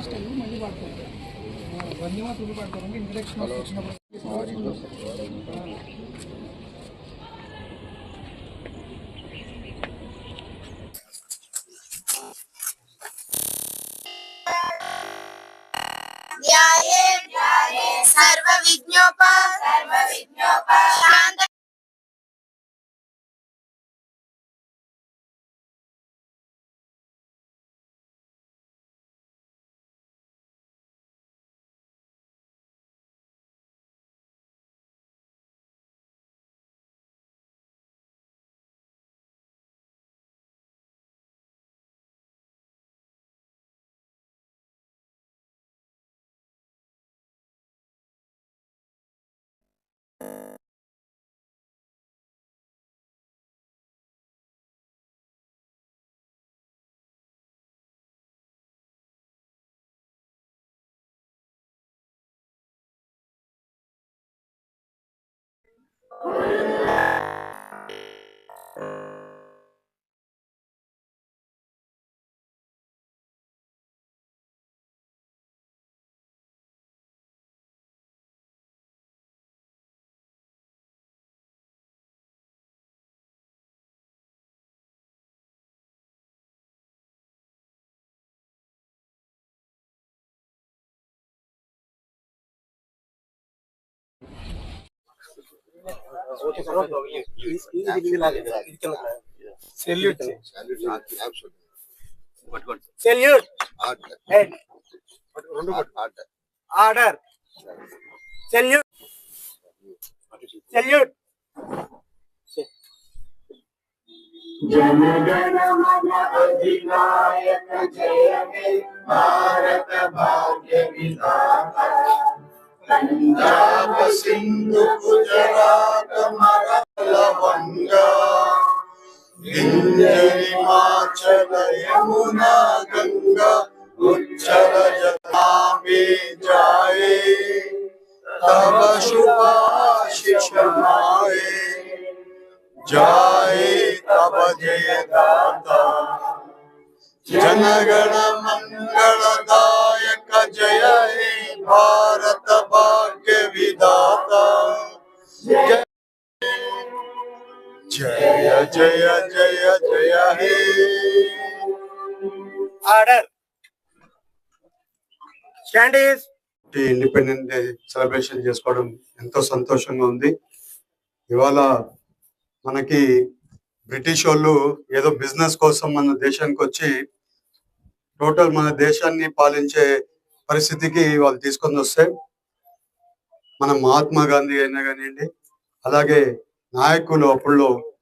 Last time మళ్ళీ పడతారు one month ఉల్లి పడతారు ఇంట్రడక్షన్ వచ్చినప్పుడు ध्याये सर्वविज्ञोप सर्वविज्ञोप Olá. salute salute order salute salute जनगण मन अधिनायक जय हे भारत भाग्य विधाता पंजाब सिंधु गुजरात मराठा विंध्य हिमाचल यमुना गंगा उच्चल में जाए तब शुभाशिष माए जाए तब जय दाता जनगण मंगलदायक जय हे भारत। జయ ఇండిపెండెన్స్ డే సెలబ్రేషన్ చేసుకోవడం ఎంతో సంతోషంగా ఉంది. ఇవాళ మనకి బ్రిటిష్ వాళ్ళు ఏదో బిజినెస్ కోసం మన దేశానికి వచ్చి టోటల్ మన దేశాన్ని పాలించే పరిస్థితికి వాళ్ళు తీసుకొని వస్తే మన మహాత్మా గాంధీ అయినా కానివ్వండి అలాగే నాయకులు అప్పుడు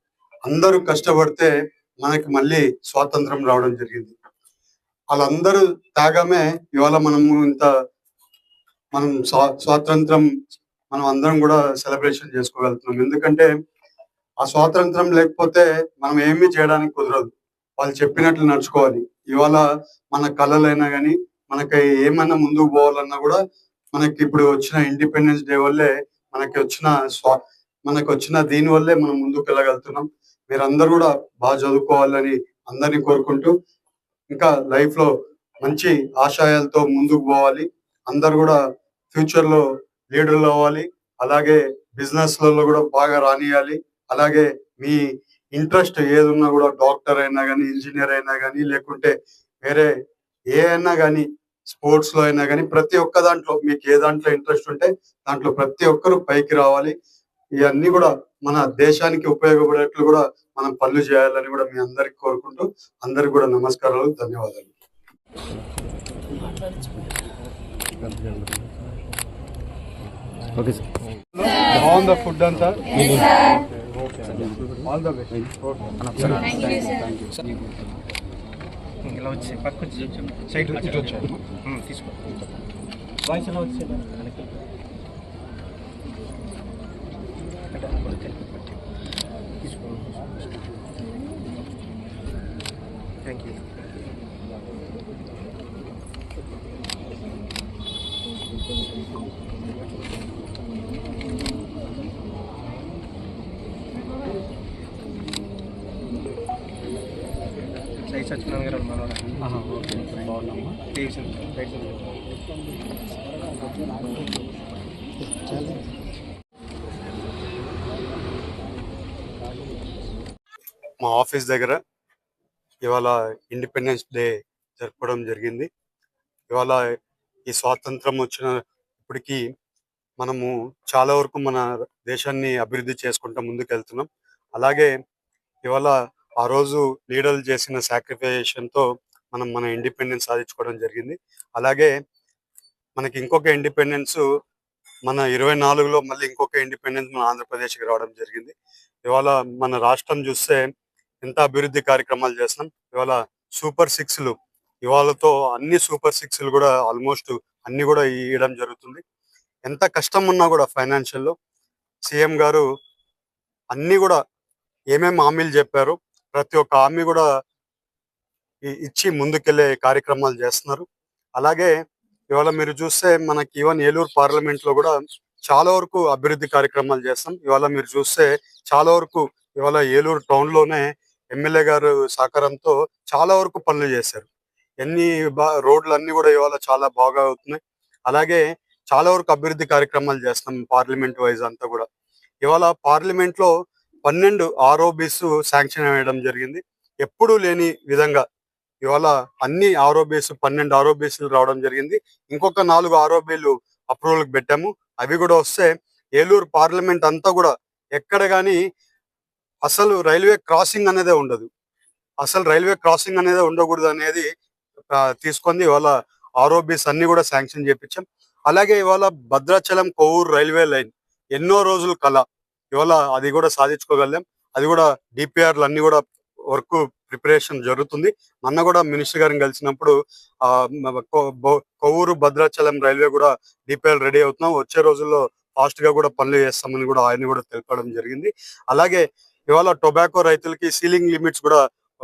అందరూ కష్టపడితే మనకి మళ్ళీ స్వాతంత్రం రావడం జరిగింది. వాళ్ళందరూ త్యాగమే ఇవాళ మనము ఇంత మనం స్వా- స్వాతంత్రం మనం అందరం కూడా సెలబ్రేషన్ చేసుకోగలుగుతున్నాం. ఎందుకంటే ఆ స్వాతంత్రం లేకపోతే మనం ఏమీ చేయడానికి కుదరదు. వాళ్ళు చెప్పినట్లు నడుచుకోవాలి. ఇవాళ మన కళలైనా కానీ మనకి ఏమైనా ముందుకు పోవాలన్నా కూడా మనకి ఇప్పుడు వచ్చిన ఇండిపెండెన్స్ డే వల్లే మనకి వచ్చిన స్వా మనకు వచ్చిన దీని వల్లే మనం ముందుకు వెళ్ళగలుగుతున్నాం. మీరందరూ కూడా బాగా చదువుకోవాలని అందరినీ కోరుకుంటూ ఇంకా లైఫ్లో మంచి ఆశయాలతో ముందుకు పోవాలి. అందరు కూడా ఫ్యూచర్లో లీడర్లు అవ్వాలి. అలాగే బిజినెస్లలో కూడా బాగా రానియాలి. అలాగే మీ ఇంట్రెస్ట్ ఏదున్నా కూడా డాక్టర్ అయినా కానీ ఇంజనీర్ అయినా కానీ లేకుంటే వేరే ఏ అయినా కానీ స్పోర్ట్స్లో అయినా కానీ ప్రతి ఒక్క దాంట్లో మీకు ఏ దాంట్లో ఇంట్రెస్ట్ ఉంటే దాంట్లో ప్రతి ఒక్కరు పైకి రావాలి. ఇవన్నీ కూడా మన దేశానికి ఉపయోగపడేట్లు కూడా మనం పనులు చేయాలని కూడా మీ అందరికి కోరుకుంటూ అందరికి కూడా నమస్కారాలు ధన్యవాదాలు. బాగుంది ద ఫుడ్ అంతా? ఆల్ ద బెస్ట్ ఇలా వచ్చి పక్క వచ్చి సైడ్ ఇటు వచ్చాయి తీసుకో. వాయిస్ ఎలా వచ్చేది మనకి తీసుకో థ్యాంక్ యూ సై సత్యనారాయణ గారు రైట్ మా ఆఫీస్ దగ్గర ఇవాళ ఇండిపెండెన్స్ డే జరపడం జరిగింది. ఇవాళ ఈ స్వాతంత్రం వచ్చిన ఇప్పటికీ మనము చాలా వరకు మన దేశాన్ని అభివృద్ధి చేసుకుంటూ ముందుకు వెళ్తున్నాం అలాగే ఇవాళ ఆ రోజు లీడర్లు చేసిన సాక్రిఫికేషన్తో మనం మన ఇండిపెండెన్స్ సాధించుకోవడం జరిగింది. అలాగే మనకి ఇంకొక ఇండిపెండెన్స్ మన ఇరవై నాలుగులో మళ్ళీ ఇంకొక ఇండిపెండెన్స్ మన ఆంధ్రప్రదేశ్కి రావడం జరిగింది. ఇవాళ మన రాష్ట్రం చూస్తే ఎంత అభివృద్ధి కార్యక్రమాలు చేస్తున్నాం. ఇవాళ సూపర్ సిక్స్లు ఇవాళతో అన్ని సూపర్ సిక్స్లు కూడా ఆల్మోస్ట్ అన్ని కూడా ఇవ్వడం జరుగుతుంది. ఎంత కష్టం ఉన్నా కూడా ఫైనాన్షియల్లో సీఎం గారు అన్ని కూడా ఏమేమి హామీలు చెప్పారు ప్రతి ఒక్క హామీ కూడా ఇచ్చి ముందుకెళ్ళే కార్యక్రమాలు చేస్తున్నారు. అలాగే ఇవాళ మీరు చూస్తే మనకి ఈవెన్ ఏలూరు పార్లమెంట్లో కూడా చాలా వరకు అభివృద్ధి కార్యక్రమాలు చేస్తాం. ఇవాళ మీరు చూస్తే చాలా వరకు ఇవాళ ఏలూరు టౌన్లోనే ఎమ్మెల్యే గారు సహకారంతో చాలా వరకు పనులు చేశారు. ఎన్ని బా రోడ్లు అన్ని కూడా ఇవాళ చాలా బాగా అవుతున్నాయి. అలాగే చాలా వరకు అభివృద్ధి కార్యక్రమాలు చేస్తాం పార్లమెంట్ వైజ్ అంతా కూడా. ఇవాళ పార్లమెంట్లో పన్నెండు ఆర్ఓబీస్ శాంక్షన్ వేయడం జరిగింది. ఎప్పుడూ లేని విధంగా ఇవాళ అన్ని ఆర్ఓబీస్ పన్నెండు ఆర్ఓబీస్ రావడం జరిగింది. ఇంకొక నాలుగు ఆర్ఓబీలు అప్రూవల్ పెట్టాము. అవి కూడా వస్తే ఏలూరు పార్లమెంట్ అంతా కూడా ఎక్కడ కానీ అసలు రైల్వే క్రాసింగ్ అనేదే ఉండదు. అసలు రైల్వే క్రాసింగ్ అనేది ఉండకూడదు అనేది తీసుకొని ఇవాళ ఆర్ఓబీస్ అన్ని కూడా శాంక్షన్ చేపించాం. అలాగే ఇవాళ భద్రాచలం కొవ్వూరు రైల్వే లైన్ ఎన్నో రోజులు కళ ఇవాళ అది కూడా సాధించుకోగలం అది కూడా డిపిఆర్లు అన్ని కూడా వర్క్ ప్రిపరేషన్ జరుగుతుంది. మొన్న కూడా మినిస్టర్ గారిని కలిసినప్పుడు ఆ కొవ్వూరు భద్రాచలం రైల్వే కూడా డిపిఆర్ రెడీ అవుతున్నాం. వచ్చే రోజుల్లో ఫాస్ట్గా కూడా పనులు చేస్తామని కూడా ఆయన కూడా తెలపడం జరిగింది. అలాగే ఇవాళ టొబాకో రైతులకి సీలింగ్ లిమిట్స్ కూడా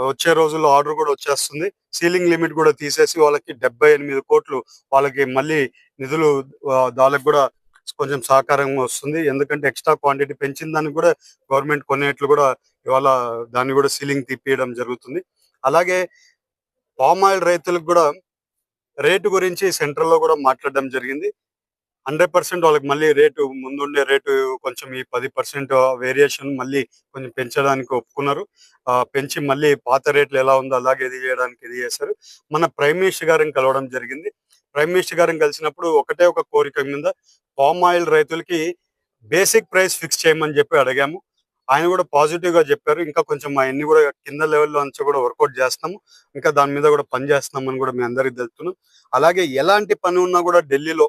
వచ్చే రోజుల్లో ఆర్డర్ కూడా వచ్చేస్తుంది. సీలింగ్ లిమిట్ కూడా తీసేసి వాళ్ళకి డెబ్బై ఎనిమిది కోట్లు వాళ్ళకి మళ్ళీ నిధులు దానికి కూడా కొంచెం సహకారం వస్తుంది. ఎందుకంటే ఎక్స్ట్రా క్వాంటిటీ పెంచిన దానికి కూడా గవర్నమెంట్ కొనేట్లు కూడా ఇవాళ దాన్ని కూడా సీలింగ్ తిప్పియడం జరుగుతుంది. అలాగే పామ్ ఆయిల్ రైతులకు కూడా రేటు గురించి సెంట్రల్లో కూడా మాట్లాడడం జరిగింది. హండ్రెడ్ పర్సెంట్ వాళ్ళకి మళ్ళీ రేటు ముందుండే రేటు కొంచెం ఈ పది పర్సెంట్ వేరియేషన్ మళ్ళీ కొంచెం పెంచడానికి ఒప్పుకున్నారు. ఆ, పెంచి మళ్ళీ పాత రేట్లు ఎలా ఉందో అలాగే ఇది చేయడానికి ఇది చేశారు. మన ప్రైమ్ మినిస్టర్ గారిని కలవడం జరిగింది. ప్రైమ్ మినిస్టర్ గారిని కలిసినప్పుడు ఒకటే ఒక కోరిక మీద పామ్ ఆయిల్ రైతులకి బేసిక్ ప్రైస్ ఫిక్స్ చేయమని చెప్పి అడిగాము. ఆయన కూడా పాజిటివ్గా చెప్పారు. ఇంకా కొంచెం అవన్నీ కూడా కింద లెవెల్లో అంతా కూడా వర్కౌట్ చేస్తాము. ఇంకా దాని మీద కూడా పని చేస్తున్నామని కూడా మీ అందరికి తెలుస్తున్నాం అలాగే ఎలాంటి పని ఉన్నా కూడా ఢిల్లీలో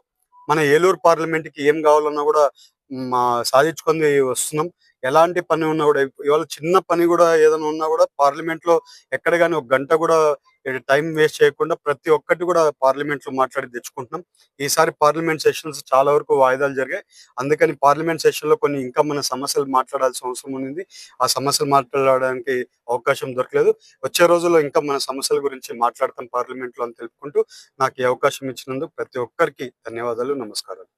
మన ఏలూరు పార్లమెంట్కి ఏం కావాలన్నా కూడా సాధించుకొని వస్తున్నాం. ఎలాంటి పని ఉన్నా కూడా ఇవాళ చిన్న పని కూడా ఏదైనా ఉన్నా కూడా పార్లమెంట్లో ఎక్కడ కానీ ఒక గంట కూడా టైం వేస్ట్ చేయకుండా ప్రతి ఒక్కటి కూడా పార్లమెంట్లో మాట్లాడి తెచ్చుకుంటున్నాం. ఈసారి పార్లమెంట్ సెషన్స్ చాలా వరకు వాయిదాలు జరిగాయి. అందుకని పార్లమెంట్ సెషన్లో కొన్ని ఇంకా మన సమస్యలు మాట్లాడాల్సిన అవసరం ఉంది. ఆ సమస్యలు మాట్లాడడానికి అవకాశం దొరకలేదు. వచ్చే రోజుల్లో ఇంకా మన సమస్యల గురించి మాట్లాడతాం పార్లమెంట్లో అని తెలుపుకుంటూ. నాకు ఈ అవకాశం ఇచ్చినందుకు ప్రతి ఒక్కరికి ధన్యవాదాలు నమస్కారాలు.